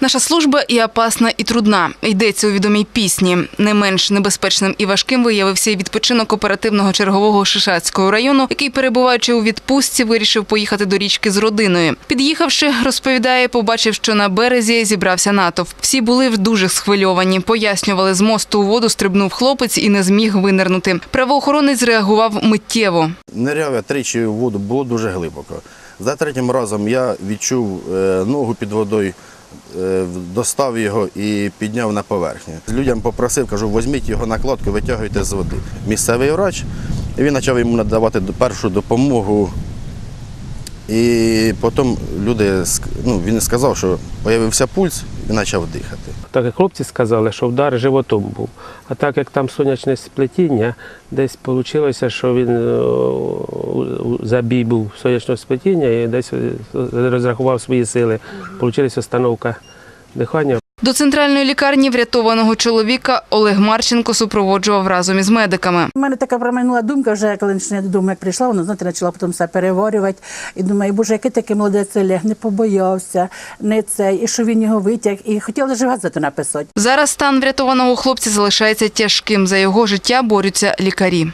Наша служба і опасна, і трудна. Йдеться у відомій пісні. Не менш небезпечним і важким виявився і відпочинок оперативного чергового Шишацького району, який, перебуваючи у відпустці, вирішив поїхати до річки з родиною. Під'їхавши, розповідає, побачив, що на березі зібрався натовп. Всі були дуже схвильовані. Пояснювали, з мосту у воду стрибнув хлопець і не зміг винирнути. Правоохоронець реагував миттєво. Ниряв тричі в воду було дуже глибоко. За третім разом я відчув е, ногу під водою, достав його і підняв на поверхню. Людям попросив, кажу, візьміть його накладку, витягуйте з води. Місцевий врач, і він почав йому надавати першу допомогу. І потім люди, ну, він сказав, що з'явився пульс і почав дихати. Так як хлопці сказали, що удар животом був. А так як там сонячне сплетіння, десь вийшло, що він е, у- забій був сонячного сплетіння і десь е, розрахував свої сили. Получилася остановка дихання. До центральної лікарні врятованого чоловіка Олег Марченко супроводжував разом із медиками. У мене така промайнула думка, вже коли я додому як прийшла, воно знаєте, почала потім все переварювати. І думаю, боже, який такий молодець Олег, не побоявся, не цей, і що він його витяг. І хотіла ж газету написати. Зараз стан врятованого хлопця залишається тяжким. За його життя борються лікарі.